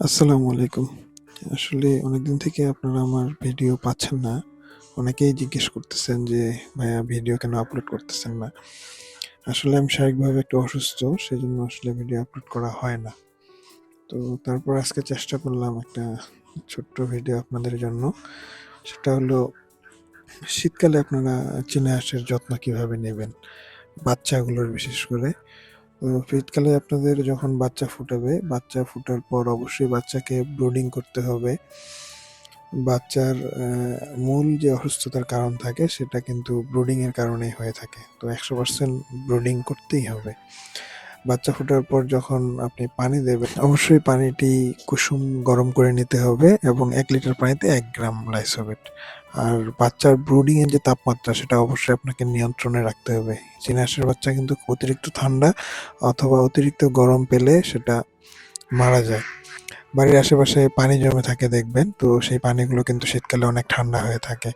আসসালামু আলাইকুম। আসলে অনেকদিন থেকে আপনারা আমার ভিডিও পাচ্ছেন না। অনেকেই জিজ্ঞেস করতেছেন যে, "ভাইয়া ভিডিও কেন আপলোড করতেছেন না?" আসলে আমি শারীরিকভাবে একটু অসুস্থ। সেজন্য আসলে ভিডিও আপলোড করা হয় না। তো তারপর আজকে চেষ্টা করলাম একটা ছোট্ট ভিডিও আপনাদের জন্য। সেটা হলো শীতকালে আপনারা চীনা হাঁসের যত্ন কীভাবে নেবেন? বাচ্চাগুলোর বিশেষ করে। শীতকালে আপনাদের যখন বাচ্চা ফুটাবে, বাচ্চা ফুটার পর অবশ্যই বাচ্চাকে ব্রুডিং করতে হবে। বাচ্চার মূল যে অসুস্থতার কারণ থাকে সেটা কিন্তু ব্রুডিং এর কারণেই হয়ে থাকে। তো ১০০% ব্রুডিং করতেই হবে। বাচ্চা ফোটার পর যখন আপনি পানি দেবেন, অবশ্যই পানিটি কুসুম গরম করে নিতে হবে এবং এক লিটার পানিতে এক গ্রাম লাইসোবেট আর বাচ্চার ব্রুডিং এর যে তাপমাত্রা সেটা অবশ্যই আপনাকে নিয়ন্ত্রণে রাখতে হবে। চিনাসের বাচ্চা কিন্তু অতিরিক্ত ঠান্ডা অথবা অতিরিক্ত গরম পেলে সেটা মারা যায়। বাড়ির আশেপাশে পানি জমে থাকে দেখবেন। তো সেই পানিগুলো কিন্তু শীতকালে অনেক ঠান্ডা হয়ে থাকে।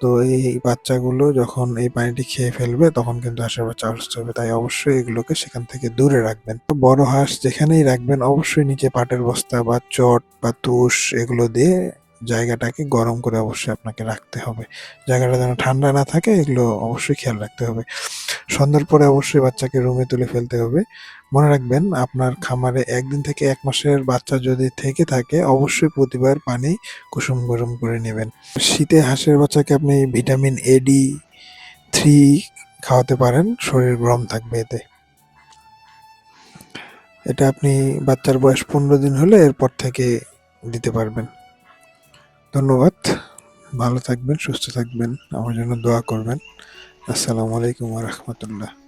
তো এই বাচ্চাগুলো যখন এই পানিটি খেয়ে ফেলবে, তখন কিন্তু হাঁসের অসুস্থ হবে। তাই অবশ্যই এগুলোকে সেখান থেকে দূরে রাখবেন। তো বড় হাঁস যেখানেই রাখবেন, অবশ্যই নিচে পাটের বস্তা বা চট বা তুষ এগুলো দিয়ে জায়গাটাকে গরম করে অবশ্যই আপনাকে রাখতে হবে। জায়গাটা যেন ঠান্ডা না থাকে এগুলো অবশ্যই খেয়াল রাখতে হবে। সন্ধ্যার পরে অবশ্যই বাচ্চাকে রুমে তুলে ফেলতে হবে। মনে রাখবেন আপনার খামারে একদিন থেকে এক মাসের বাচ্চা যদি থেকে থাকে অবশ্যই প্রতিবার পানি কুসুম গরম করে নেবেন। শীতে হাঁসের বাচ্চাকে আপনি ভিটামিন এ, ডি, 3 খাওয়াতে পারেন। শরীর গরম থাকবে এতে। এটা আপনি বাচ্চার বয়স ১৫ দিন হলে এরপর থেকে দিতে পারবেন। ধন্যবাদ। ভালো থাকবেন, সুস্থ থাকবেন। আমার জন্য দোয়া করবেন। আসসালামু আলাইকুম রহমতুল্লাহ।